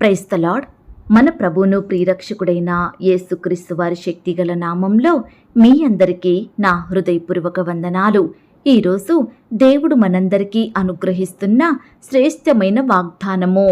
Praise the Lord మన ప్రభువును ప్రియరక్షకుడైన యేసుక్రీస్తు వారి శక్తిగల నామంలో మీ అందరికీ నా హృదయపూర్వక వందనాలు. ఈరోజు దేవుడు మనందరికీ అనుగ్రహిస్తున్న శ్రేష్టమైన వాగ్దానము.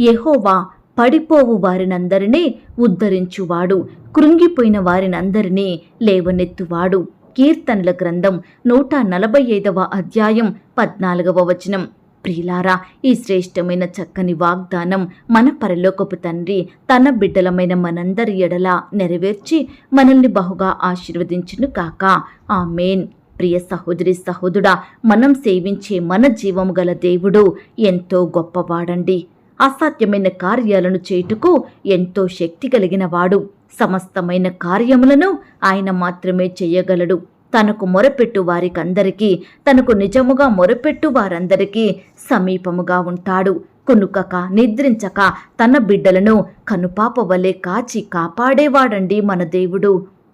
యహోవా పడిపోవు వారినందరినీ ఉద్ధరించువాడు. కృంగిపోయిన వారినందరినీ లేవనెత్తువాడు. కీర్తనల గ్రంథం నూట నలభై ఐదవ అధ్యాయం పద్నాలుగవ వచనం. ప్రియులారా ఈ శ్రేష్టమైన చక్కని వాగ్దానం మన పరలోకపు తండ్రి తన బిడ్డలమైన మనందరి ఎడల నెరవేర్చి మనల్ని బహుగా ఆశీర్వదించును కాక. ఆమెన్. ప్రియ సహోదరి సహోదరుడా మనం సేవించే మన జీవము గల దేవుడు ఎంతో గొప్పవాడండి. అసాధ్యమైన కార్యాలను చేయుటకు ఎంతో శక్తి కలిగిన వాడు. సమస్తమైన కార్యములను ఆయన మాత్రమే చేయగలడు. తనకు మొరపెట్టు వారికందరికీ తనకు నిజముగా మొరపెట్టు వారందరికీ సమీపముగా ఉంటాడు. కునుకక నిద్రించక తన బిడ్డలను కనుపాప వలె కాచి కాపాడేవాడండి మన దేవుడు.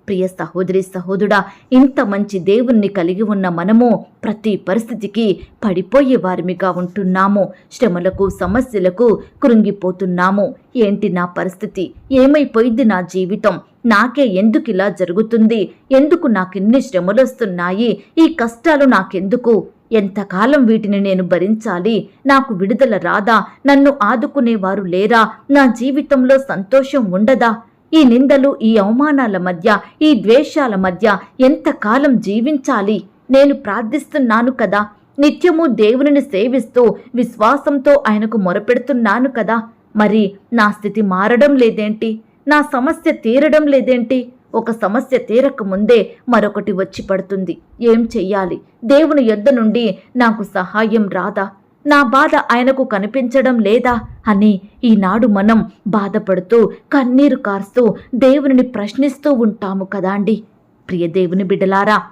ప్రియ సహోదరి సహోదరుడా ఇంత మంచి దేవుణ్ణి కలిగి ఉన్న మనము ప్రతి పరిస్థితికి పడిపోయే వారిమిగా ఉంటున్నాము. శ్రమలకు సమస్యలకు కృంగిపోతున్నాము. ఏంటి నా పరిస్థితి? ఏమైపోయింది నా జీవితం? నాకే ఎందుకు ఇలా జరుగుతుంది? ఎందుకు నాకిన్ని శ్రమలొస్తున్నాయి? ఈ కష్టాలు నాకెందుకు? ఎంతకాలం వీటిని నేను భరించాలి? నాకు విడుదల రాదా? నన్ను ఆదుకునేవారు లేరా? నా జీవితంలో సంతోషం ఉండదా? ఈ నిందలు ఈ అవమానాల మధ్య ఈ ద్వేషాల మధ్య ఎంతకాలం జీవించాలి? నేను ప్రార్థిస్తున్నాను కదా. నిత్యము దేవునిని సేవిస్తూ విశ్వాసంతో ఆయనకు మొరపెడుతున్నాను కదా. మరి నా స్థితి మారడం లేదేంటి? నా సమస్య తీరడం లేదేంటి? ఒక సమస్య తీరక ముందే మరొకటి వచ్చి పడుతుంది. ఏం చెయ్యాలి? దేవుని యొద్ద నుండి నాకు సహాయం రాదా? నా బాధ ఆయనకు కనిపించడం లేదా? అని ఈనాడు మనం బాధపడుతూ కన్నీరు కార్స్తూ దేవుని ప్రశ్నిస్తూ ఉంటాము కదా అండి. ప్రియ దేవుని బిడ్డలారా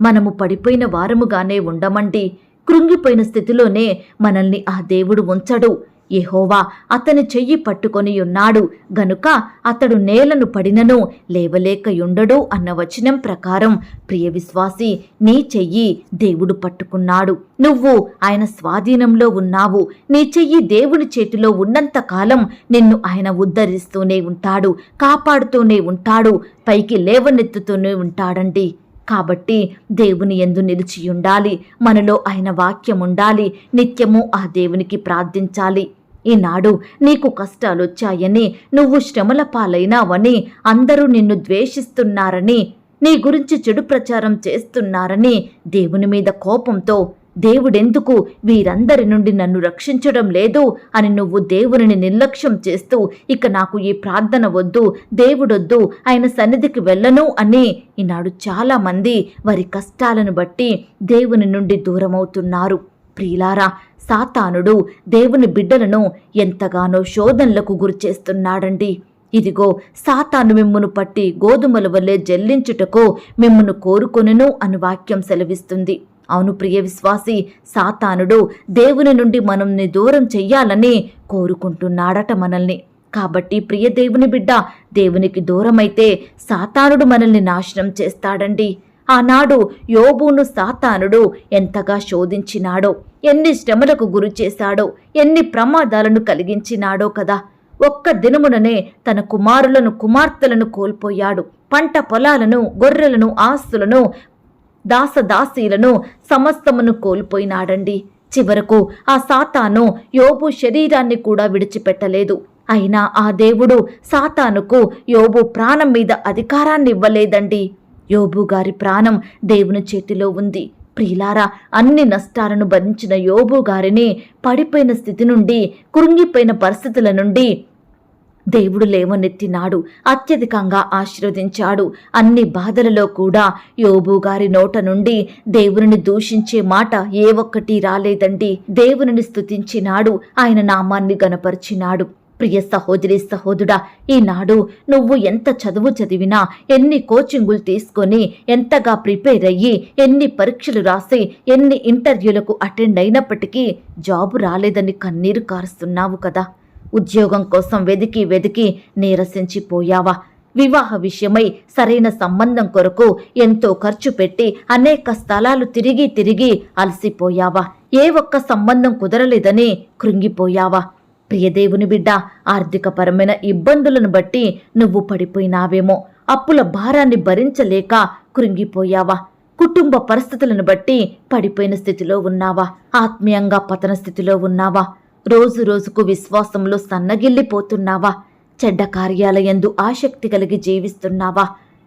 మనము పడిపోయిన వారముగానే ఉండమండి. కృంగిపోయిన స్థితిలోనే మనల్ని ఆ దేవుడు ఉంచడు. యెహోవా అతని చెయ్యి పట్టుకొని ఉన్నాడు గనుక అతడు నేలను పడినను లేవలేకయుండడు అన్న వచనం ప్రకారం ప్రియ విశ్వాసి నీ చెయ్యి దేవుడు పట్టుకున్నాడు. నువ్వు ఆయన స్వాధీనంలో ఉన్నావు. నీ చెయ్యి దేవుని చేతిలో ఉన్నంత కాలం నిన్ను ఆయన ఉద్ధరిస్తూనే ఉంటాడు కాపాడుతూనే ఉంటాడు పైకి లేవనెత్తుతూనే ఉంటాడండి. కాబట్టి దేవుని ఎందు నిలిచి ఉండాలి మనలో ఆయన వాక్యం ఉండాలి నిత్యము ఆ దేవునికి ప్రార్థించాలి. ఈనాడు నీకు కష్టాలొచ్చాయని నువ్వు శ్రమల పాలైనావని అందరూ నిన్ను ద్వేషిస్తున్నారని నీ గురించి చెడు ప్రచారం చేస్తున్నారని దేవుని మీద కోపంతో దేవుడెందుకు వీరందరి నుండి నన్ను రక్షించడం లేదు అని నువ్వు దేవునిని నిర్లక్ష్యం చేస్తూ ఇక నాకు ఈ ప్రార్థన వద్దు దేవుడొద్దు ఆయన సన్నిధికి వెళ్ళను అని ఈనాడు చాలామంది వారి కష్టాలను బట్టి దేవుని నుండి దూరమవుతున్నారు. ప్రియులారా సాతానుడు దేవుని బిడ్డలను ఎంతగానో శోధనలకు గురిచేస్తున్నాడండి. ఇదిగో సాతాను మిమ్మును పట్టి గోధుమల వల్లే జల్లించుటకు మిమ్మును కోరుకొనును అని వాక్యం సెలవిస్తుంది. అవును ప్రియ విశ్వాసి సాతానుడు దేవుని నుండి మనల్ని దూరం చెయ్యాలని కోరుకుంటున్నాడట మనల్ని. కాబట్టి ప్రియ దేవుని బిడ్డ దేవునికి దూరమైతే సాతానుడు మనల్ని నాశనం చేస్తాడండి. ఆనాడు యోబును సాతానుడు ఎంతగా శోధించినాడో ఎన్ని శ్రమలకు గురి చేశాడో ఎన్ని ప్రమాదాలను కలిగించినాడో కదా. ఒక్క దినముననే తన కుమారులను కుమార్తెలను కోల్పోయాడు. పంట పొలాలను గొర్రెలను ఆస్తులను దాసదాసీలను సమస్తమును కోల్పోయినాడండి. చివరకు ఆ సాతాను యోబు శరీరాన్ని కూడా విడిచిపెట్టలేదు. అయినా ఆ దేవుడు సాతానుకు యోబు ప్రాణం మీద అధికారాన్ని ఇవ్వలేదండి యోబు గారి ప్రాణం దేవుని చేతిలో ఉంది. ప్రియులారా అన్ని నష్టాలను భరించిన యోబు గారిని పడిపోయిన స్థితి నుండి కృంగిపోయిన పరిస్థితుల నుండి దేవుడు లేవనెత్తినాడు. అత్యధికంగా ఆశీర్వదించాడు. అన్ని బాధలలో కూడా యోబు గారి నోట నుండి దేవునిని దూషించే మాట ఏ ఒక్కటి రాలేదండి. దేవునిని స్తుతించినాడు. ఆయన నామాన్ని గనపరిచినాడు ప్రియ సహోదరి సహోదరుడా ఈనాడు నువ్వు ఎంత చదువు చదివినా ఎన్ని కోచింగులు తీసుకొని ఎంతగా ప్రిపేర్ అయ్యి ఎన్ని పరీక్షలు రాసి ఎన్ని ఇంటర్వ్యూలకు అటెండ్ అయినప్పటికీ జాబు రాలేదని కన్నీరు కారుస్తున్నావు కదా. ఉద్యోగం కోసం వెదికి వెదికి నీరసించిపోయావా. వివాహ విషయమై సరైన సంబంధం కొరకు ఎంతో ఖర్చు పెట్టి అనేక స్థలాలు తిరిగి తిరిగి అలసిపోయావా. ఏ ఒక్క సంబంధం కుదరలేదని కృంగిపోయావా. ప్రియదేవుని బిడ్డ ఆర్థికపరమైన ఇబ్బందులను బట్టి నువ్వు పడిపోయినావేమో. అప్పుల భారాన్ని భరించలేక కృంగిపోయావా? కుటుంబ పరిస్థితులను బట్టి పడిపోయిన స్థితిలో ఉన్నావా? ఆత్మీయంగా పతన స్థితిలో ఉన్నావా? రోజు రోజుకు విశ్వాసంలో సన్నగిల్లిపోతున్నావా? చెడ్డ కార్యాలయందు ఆసక్తి కలిగి జీవిస్తున్నావా?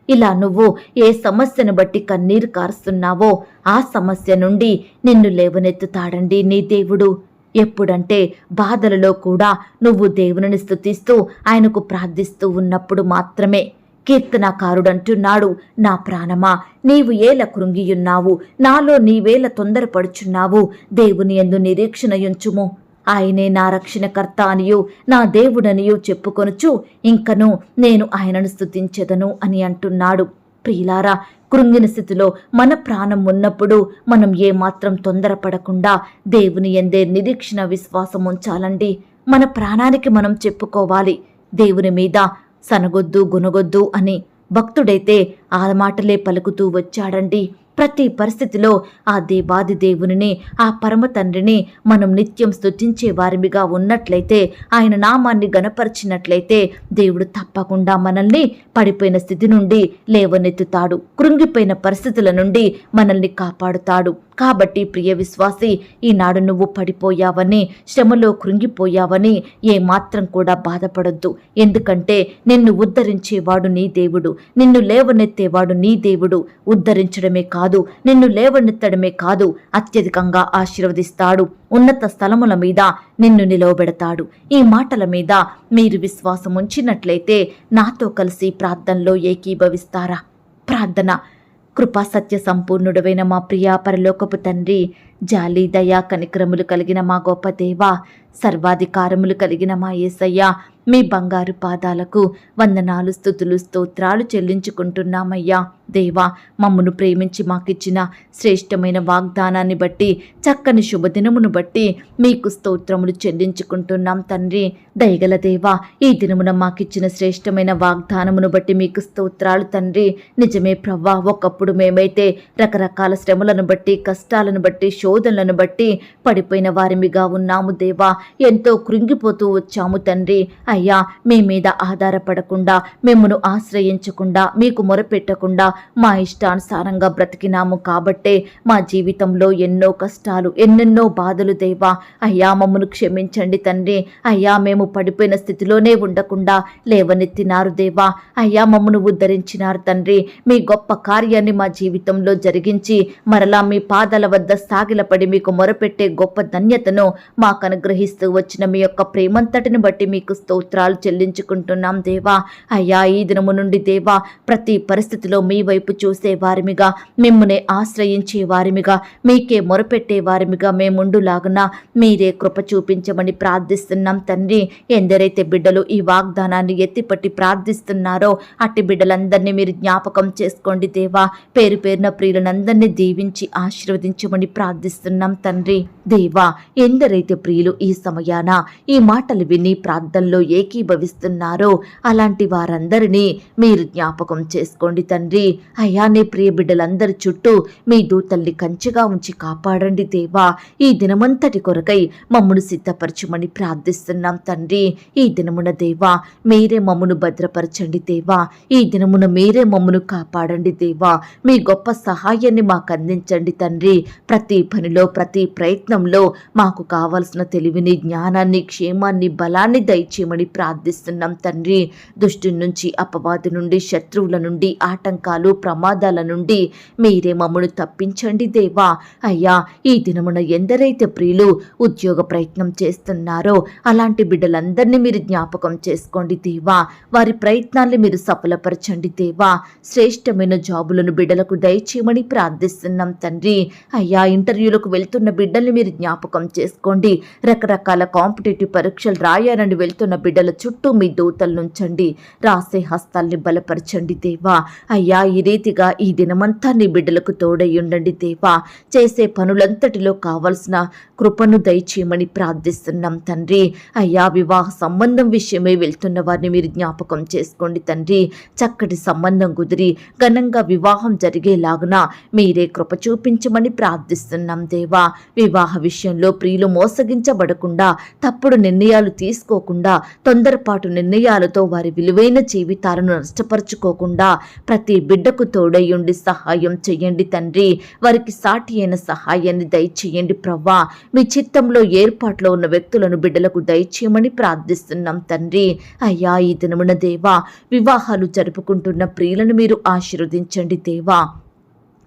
ఇలా నువ్వు ఏ సమస్యను బట్టి కన్నీరు కారుస్తున్నావో ఆ సమస్య నుండి నిన్ను లేవనెత్తుతాడండి నీ దేవుడు. ఎప్పుడంటే బాధలలో కూడా నువ్వు దేవుని స్థుతిస్తూ ఆయనకు ప్రార్థిస్తూ ఉన్నప్పుడు మాత్రమే. కీర్తనాకారుడంటున్నాడు నా ప్రాణమా నీవు ఏల కృంగియున్నావు నాలో నీవేల తొందరపడుచున్నావు దేవుని ఎందు నిరీక్షణయుంచుము. ఆయనే నా రక్షణకర్త అనియు నా దేవుడనియు చెప్పుకొనుచు ఇంకను నేను ఆయనను స్థుతించెదను అని అంటున్నాడు. ప్రియులారా కృంగిన స్థితిలో మన ప్రాణం ఉన్నప్పుడు మనం ఏమాత్రం తొందరపడకుండా దేవుని ఎందే నిరీక్షణ విశ్వాసం ఉంచాలండి. మన ప్రాణానికి మనం చెప్పుకోవాలి. దేవుని మీద సనగొద్దు గునగొద్దు అని భక్తుడైతే ఆ మాటలే పలుకుతూ వచ్చాడండి. ప్రతి పరిస్థితిలో ఆ దేవాది దేవునిని ఆ పరమ తండ్రిని మనం నిత్యం స్థుతించే వారిమిగా ఉన్నట్లయితే ఆయన నామాన్ని గనపరిచినట్లయితే దేవుడు తప్పకుండా మనల్ని పడిపోయిన స్థితి నుండి లేవనెత్తుతాడు. కృంగిపోయిన పరిస్థితుల నుండి మనల్ని కాపాడుతాడు. కాబట్టి ప్రియ విశ్వాసి ఈనాడు నువ్వు పడిపోయావని శ్రమలో కృంగిపోయావని ఏమాత్రం కూడా బాధపడొద్దు. ఎందుకంటే నిన్ను ఉద్ధరించేవాడు నీ దేవుడు నిన్ను లేవనెత్తేవాడు నీ దేవుడు. ఉద్ధరించడమే కాదు నిన్ను లేవనెత్తడమే కాదు అత్యధికంగా ఆశీర్వదిస్తాడు. ఉన్నత స్థలముల మీద నిన్ను నిలవబెడతాడు. ఈ మాటల మీద మీరు విశ్వాసం ఉంచినట్లయితే నాతో కలిసి ప్రార్థనలో ఏకీభవిస్తారా? ప్రార్థన. కృపా సత్య సంపూర్ణుడైన మా ప్రియా పరలోకపు తండ్రి జాలి దయా కనిక్రములు కలిగిన మా గొప్ప దేవ సర్వాధికారములు కలిగిన మా యేసయ్య మీ బంగారు పాదాలకు వందనాలు స్థుతులు స్తోత్రాలు చెల్లించుకుంటున్నామయ్యా. దేవా మమ్మను ప్రేమించి మాకిచ్చిన శ్రేష్టమైన వాగ్దానాన్ని బట్టి చక్కని శుభదినమును బట్టి మీకు స్తోత్రములు చెల్లించుకుంటున్నాం తండ్రి. దయగల దేవా ఈ దినమున మాకిచ్చిన శ్రేష్టమైన వాగ్దానమును బట్టి మీకు స్తోత్రాలు తండ్రి. నిజమే ప్రవ్వా ఒకప్పుడు మేమైతే రకరకాల శ్రమలను బట్టి కష్టాలను బట్టి శోధనలను బట్టి పడిపోయిన వారిమిగా ఉన్నాము దేవా. ఎంతో కృంగిపోతూ వచ్చాము తండ్రి. అయ్యా మీ మీద ఆధారపడకుండా మిమ్మను ఆశ్రయించకుండా మీకు మొరపెట్టకుండా మా ఇష్టానుసారంగా బ్రతికినాము కాబట్టే మా జీవితంలో ఎన్నో కష్టాలు ఎన్నెన్నో బాధలు దేవా. అయ్యా మమ్మను క్షమించండి తండ్రి. అయ్యా మేము పడిపోయిన స్థితిలోనే ఉండకుండా లేవనెత్తినారు దేవా. అయ్యా మమ్మను ఉద్ధరించినారు తండ్రి. మీ గొప్ప కార్యాన్ని మా జీవితంలో జరిగించి మరలా మీ పాదాల వద్ద పడి మీకు మొరపెట్టే గొప్ప ధన్యతను మాకు అనుగ్రహిస్తూ వచ్చిన మీ యొక్క ప్రేమంతటిని బట్టి మీకు స్తోత్రాలు చెల్లించుకుంటున్నాం దేవా. అయ్యా ఈ దినము నుండి దేవా ప్రతి పరిస్థితిలో మీ వైపు చూసే వారిమిగా మిమ్మల్ని ఆశ్రయించే వారిమిగా మీకే మొరపెట్టే వారిమిగా మేముండులాగున మీరే కృప చూపించమని ప్రార్థిస్తున్నాం తండ్రి. ఎందరైతే బిడ్డలు ఈ వాగ్దానాన్ని ఎత్తిపట్టి ప్రార్థిస్తున్నారో అట్టి బిడ్డలందరినీ మీరు జ్ఞాపకం చేసుకోండి దేవా. పేరు పేరున ప్రియులనందరినీ దీవించి ఆశీర్వదించమని ప్రార్థి ప్రార్థిస్తున్నాం తండ్రి. దేవా ఎందరైతే ప్రియులు ఈ సమయాన ఈ మాటలు విని ప్రార్థనలో ఏకీభవిస్తున్నారో అలాంటి వారందరినీ మీరు జ్ఞాపకం చేసుకోండి తండ్రి. అయ్యా నీ ప్రియ బిడ్డలందరి చుట్టూ మీ దూతల్ని కంచిగా ఉంచి కాపాడండి దేవా. ఈ దినమంతటి కొరకై మమ్మును సిద్ధపరచమని ప్రార్థిస్తున్నాం తండ్రి. ఈ దినమున దేవా మీరే మమ్మును భద్రపరచండి దేవా. ఈ దినమున మీరే మమ్మును కాపాడండి దేవా. మీ గొప్ప సహాయాన్ని మాకు అందించండి తండ్రి. ప్రతి పనిలో ప్రతి ప్రయత్నంలో మాకు కావలసిన తెలివిని జ్ఞానాన్ని క్షేమాన్ని బలాన్ని దయచేయమని ప్రార్థిస్తున్నాం తండ్రి. దుష్టి నుంచి అపవాది నుండి శత్రువుల నుండి ఆటంకాలు ప్రమాదాల నుండి మీరే మమ్మను తప్పించండి దేవా. అయ్యా ఈ దినమున ఎందరైతే ప్రియులు ఉద్యోగ ప్రయత్నం చేస్తున్నారో అలాంటి బిడ్డలందరినీ మీరు జ్ఞాపకం చేసుకోండి దేవా. వారి ప్రయత్నాల్ని మీరు సఫలపరచండి దేవా. శ్రేష్టమైన జాబులను బిడ్డలకు దయచేయమని ప్రార్థిస్తున్నాం తండ్రి. అయ్యా ఇంటర్ ఇంటర్వ్యూలకు వెళ్తున్న బిడ్డల్ని మీరు జ్ఞాపకం చేసుకోండి. రకరకాల కాంపిటేటివ్ పరీక్షలు రాయాలని వెళ్తున్న బిడ్డల చుట్టూ మీ దూతలు నుంచండి. రాసే హస్తాల్ని బలపరచండి దేవా. అయ్యా ఈ రీతిగా ఈ దినమంతా నీ బిడ్డలకు తోడై ఉండండి దేవా. చేసే పనులంతటిలో కావలసిన కృపను దయచేయమని ప్రార్థిస్తున్నాం తండ్రి. అయ్యా వివాహ సంబంధం విషయమే వెళ్తున్న వారిని మీరు జ్ఞాపకం చేసుకోండి తండ్రి. చక్కటి సంబంధం కుదిరి ఘనంగా వివాహం జరిగేలాగున మీరే కృప చూపించమని ప్రార్థిస్తున్నాం. ప్రార్థిస్తున్నాం దేవా. వివాహ విషయంలో ప్రియులు మోసగించబడకుండా తప్పుడు నిర్ణయాలు తీసుకోకుండా తొందరపాటు నిర్ణయాలతో వారి విలువైన జీవితాలను నష్టపరుచుకోకుండా ప్రతి బిడ్డకు తోడయ్యుండి సహాయం చెయ్యండి తండ్రి. వారికి సాటి అయిన సహాయాన్ని దయచేయండి ప్రవ్వా. మీ చిత్తంలో ఏర్పాట్లో ఉన్న వ్యక్తులను బిడ్డలకు దయచేయమని ప్రార్థిస్తున్నాం తండ్రి. అయ్యా ఈ దినమున దేవా వివాహాలు జరుపుకుంటున్న ప్రియులను మీరు ఆశీర్వదించండి దేవా.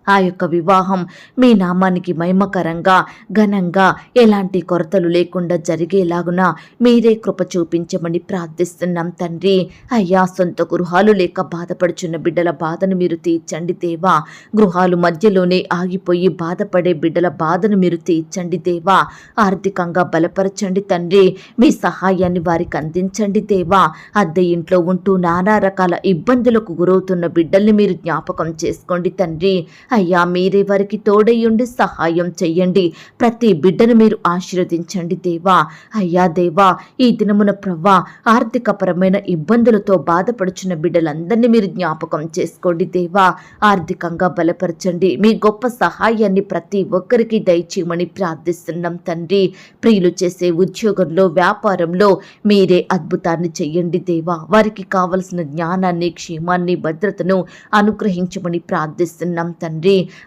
ఆ యొక్క వివాహం మీ నామానికి మహిమకరంగా ఘనంగా ఎలాంటి కొరతలు లేకుండా జరిగేలాగున మీరే కృప చూపించమని ప్రార్థిస్తున్నాం తండ్రి. అయ్యా సొంత గృహాలు లేక బాధపడుచున్న బిడ్డల బాధను మీరు తీర్చండి దేవా. గృహాలు మధ్యలోనే ఆగిపోయి బాధపడే బిడ్డల బాధను మీరు తీర్చండి దేవా. ఆర్థికంగా బలపరచండి తండ్రి. మీ సహాయాన్ని వారికి అందించండి దేవా. అద్దె ఇంట్లో ఉంటూ నానా రకాల ఇబ్బందులకు గురవుతున్న బిడ్డల్ని మీరు జ్ఞాపకం చేసుకోండి తండ్రి. అయ్యా మీరే వారికి తోడయ్యుండి సహాయం చెయ్యండి. ప్రతి బిడ్డను మీరు ఆశీర్వదించండి దేవా. అయ్యా దేవా ఈ దినమున ప్రవ్వా ఆర్థికపరమైన ఇబ్బందులతో బాధపడుచున్న బిడ్డలందరినీ మీరు జ్ఞాపకం చేసుకోండి దేవా. ఆర్థికంగా బలపరచండి. మీ గొప్ప సహాయాన్ని ప్రతి ఒక్కరికి దయచేయమని ప్రార్థిస్తున్నాం తండ్రి. ప్రియులు చేసే ఉద్యోగంలో వ్యాపారంలో మీరే అద్భుతాన్ని చెయ్యండి దేవా. వారికి కావలసిన జ్ఞానాన్ని క్షేమాన్ని భద్రతను అనుగ్రహించమని ప్రార్థిస్తున్నాం తండ్రి.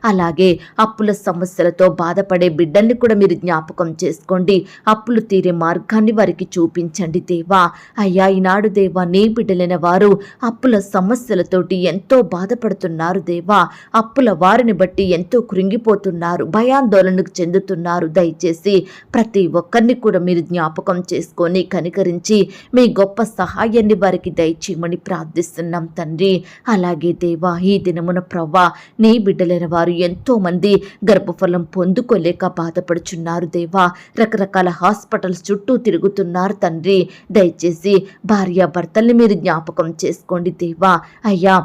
అలాగే అప్పుల సమస్యలతో బాధపడే బిడ్డల్ని కూడా మీరు జ్ఞాపకం చేసుకోండి. అప్పులు తీరే మార్గాన్ని వారికి చూపించండి దేవా. అయ్యా ఈనాడు దేవా నీ బిడ్డలైన వారు అప్పుల సమస్యలతోటి ఎంతో బాధపడుతున్నారు దేవా. అప్పుల వారిని బట్టి ఎంతో కృంగిపోతున్నారు భయాందోళనకు చెందుతున్నారు. దయచేసి ప్రతి ఒక్కరిని కూడా మీరు జ్ఞాపకం చేసుకొని కనికరించి మీ గొప్ప సహాయాన్ని వారికి దయచేయమని ప్రార్థిస్తున్నాం తండ్రి. అలాగే దేవా ఈ దినమున ప్రవ్వా నీ బిడ్డ బిడ్డలైన వారు ఎంతో మంది గర్భఫలం పొందుకోలేక బాధపడుచున్నారు దేవా. రకరకాల హాస్పిటల్స్ చుట్టూ తిరుగుతున్నారు తండ్రి. దయచేసి భార్య భర్తల్ని మీరు జ్ఞాపకం చేసుకోండి దేవా. అయ్యా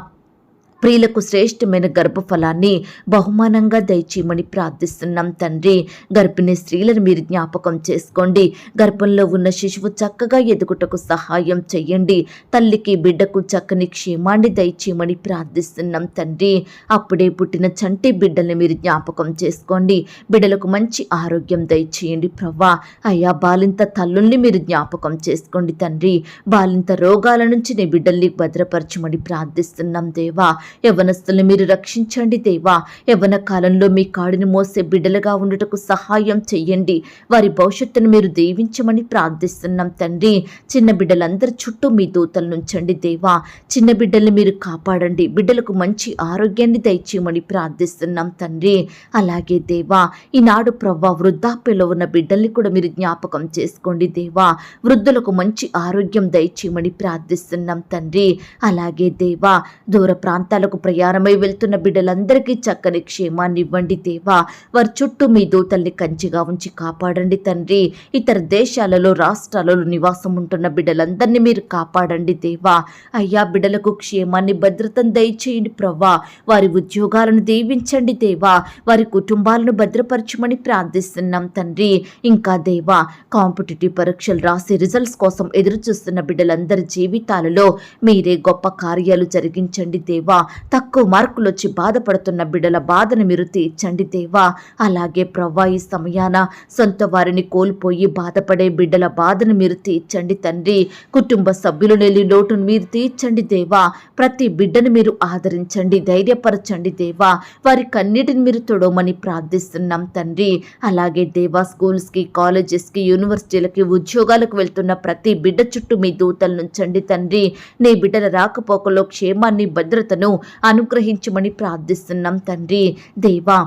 ప్రియులకు శ్రేష్టమైన గర్భఫలాన్ని బహుమానంగా దయచేయమని ప్రార్థిస్తున్నాం తండ్రి. గర్భిణీ స్త్రీలను మీరు జ్ఞాపకం చేసుకోండి. గర్భంలో ఉన్న శిశువు చక్కగా ఎదుగుటకు సహాయం చేయండి. తల్లికి బిడ్డకు చక్కని క్షేమాన్ని దయచేయమని ప్రార్థిస్తున్నాం తండ్రి. అప్పుడే పుట్టిన చంటి బిడ్డల్ని మీరు జ్ఞాపకం చేసుకోండి. బిడ్డలకు మంచి ఆరోగ్యం దయచేయండి ప్రవ్వా. అయ్యా బాలింత తల్లుల్ని మీరు జ్ఞాపకం చేసుకోండి తండ్రి. బాలింత రోగాల నుంచి నీ బిడ్డల్ని భద్రపరచమని ప్రార్థిస్తున్నాం దేవా. యవనస్తుల్ని మీరు రక్షించండి దేవా. యవన కాలంలో మీ కాడిని మోసే బిడ్డలుగా ఉండుటకు సహాయం చెయ్యండి. వారి భవిష్యత్తును మీరు దీవించమని ప్రార్థిస్తున్నాం తండ్రి. చిన్న బిడ్డలందరి చుట్టూ మీ దూతలు ఉంచండి దేవా. చిన్న బిడ్డల్ని మీరు కాపాడండి. బిడ్డలకు మంచి ఆరోగ్యాన్ని దయచేయమని ప్రార్థిస్తున్నాం తండ్రి. అలాగే దేవా ఈనాడు ప్రవ్వా వృద్ధాప్యలో ఉన్న బిడ్డల్ని కూడా మీరు జ్ఞాపకం చేసుకోండి దేవా. వృద్ధులకు మంచి ఆరోగ్యం దయచేయమని ప్రార్థిస్తున్నాం తండ్రి. అలాగే దేవా దూర దేశాలకు ప్రయాణమై వెళ్తున్న బిడ్డలందరికీ చక్కని క్షేమాన్ని ఇవ్వండి దేవా. వారి చుట్టూ మీ దూతల్ని కంచిగా ఉంచి కాపాడండి తండ్రి. ఇతర దేశాలలో రాష్ట్రాలలో నివాసం ఉంటున్న బిడ్డలందరినీ మీరు కాపాడండి దేవా. అయ్యా బిడ్డలకు క్షేమాన్ని భద్రతను దయచేయండి ప్రవ్వా. వారి ఉద్యోగాలను దీవించండి దేవా. వారి కుటుంబాలను భద్రపరచమని ప్రార్థిస్తున్నాం తండ్రి. ఇంకా దేవా కాంపిటేటివ్ పరీక్షలు రాసి రిజల్ట్స్ కోసం ఎదురు చూస్తున్న బిడ్డలందరి జీవితాలలో మీరే గొప్ప కార్యాలు జరిగించండి దేవా. తక్కువ మార్కులు వచ్చి బాధపడుతున్న బిడ్డల బాధను మీరు తీర్చండి దేవా. అలాగే ప్రవ్వా ఈ సమయాన సొంత వారిని కోల్పోయి బాధపడే బిడ్డల బాధను మీరు తీర్చండి తండ్రి. కుటుంబ సభ్యులు నెల్లి లోటును మీరు తీర్చండి దేవా. ప్రతి బిడ్డను మీరు ఆదరించండి ధైర్యపరచండి దేవా. వారి కన్నిటిని మీరు తొడవమని ప్రార్థిస్తున్నాం తండ్రి. అలాగే దేవా స్కూల్స్కి కాలేజెస్కి యూనివర్సిటీలకి ఉద్యోగాలకు వెళ్తున్న ప్రతి బిడ్డ చుట్టూ మీ దూతలు నుంచండి తండ్రి. నీ బిడ్డల రాకపోకలో క్షేమాన్ని భద్రతను అనుగ్రహించమని ప్రార్థిస్తున్నాం తండ్రి. దేవా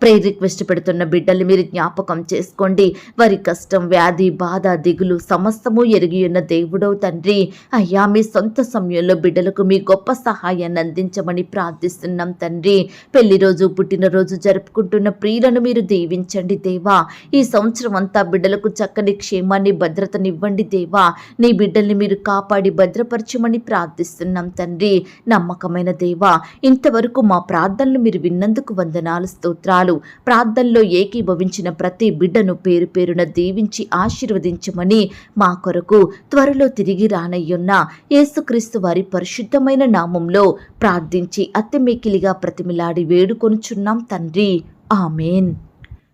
ప్రే రిక్వెస్ట్ పెడుతున్న బిడ్డల్ని మీరు జ్ఞాపకం చేసుకోండి. వారి కష్టం వ్యాధి బాధ దిగులు సమస్తము ఎరిగి ఉన్న దేవుడవు తండ్రి. అయ్యా మీ సొంత సమయంలో బిడ్డలకు మీ గొప్ప సహాయాన్ని అందించమని ప్రార్థిస్తున్నాం తండ్రి. పెళ్ళి రోజు పుట్టినరోజు జరుపుకుంటున్న ప్రియులను మీరు దీవించండి దేవా. ఈ సంవత్సరం అంతా బిడ్డలకు చక్కని క్షేమాన్ని భద్రతనివ్వండి దేవా. నీ బిడ్డల్ని మీరు కాపాడి భద్రపరచమని ప్రార్థిస్తున్నాం తండ్రి. నమ్మకమైన దేవా ఇంతవరకు మా ప్రార్థనలు మీరు విన్నందుకు వందనాలు స్తోత్రాలు. ప్రార్థనలో ఏకీభవించిన ప్రతి బిడ్డను పేరు పేరున దీవించి ఆశీర్వదించమని మా కొరకు త్వరలో తిరిగి రానయ్యున్న యేసుక్రీస్తు వారి పరిశుద్ధమైన నామంలో ప్రార్థించి అత్తెమెకిలిగా ప్రతిమిలాడి వేడుకొనుచున్నాం తండ్రి. ఆమెన్.